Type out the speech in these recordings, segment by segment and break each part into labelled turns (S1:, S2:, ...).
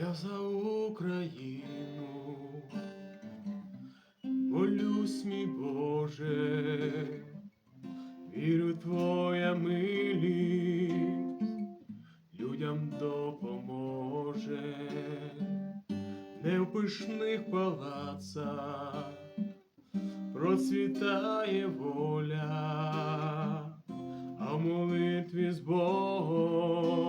S1: Я за Україну. Молюсь, мій Боже, вірю, Твоя милість людям допоможе, не в пишних палацах процвітає воля, а молитві з Богом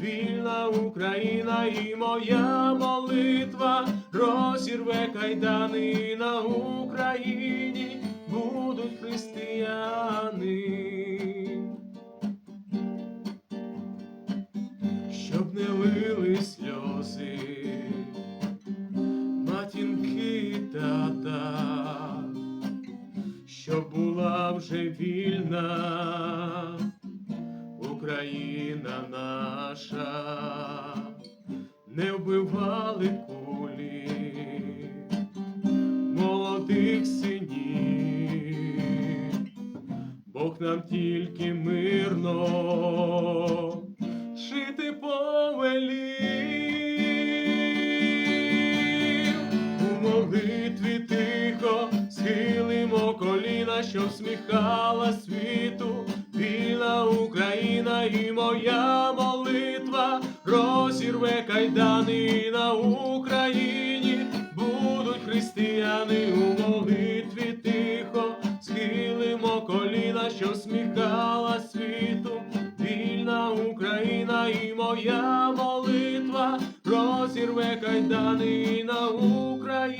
S1: вільна Україна і моя молитва. Розірве кайдани на Україні. Будуть християни. Щоб не лили сльози, матінки тата, щоб була вже вільна наша, не вбивали кулі молодих синів, Бог нам тільки мирно жити повелів. У молитві тихо схилимо коліна, що всміхала світу, вільна Україна і моя розірве кайдани на Україні. Будуть християни у молитві тихо, схилимо коліна, що сміхала світу, вільна Україна і моя молитва розірве кайдани на Україні.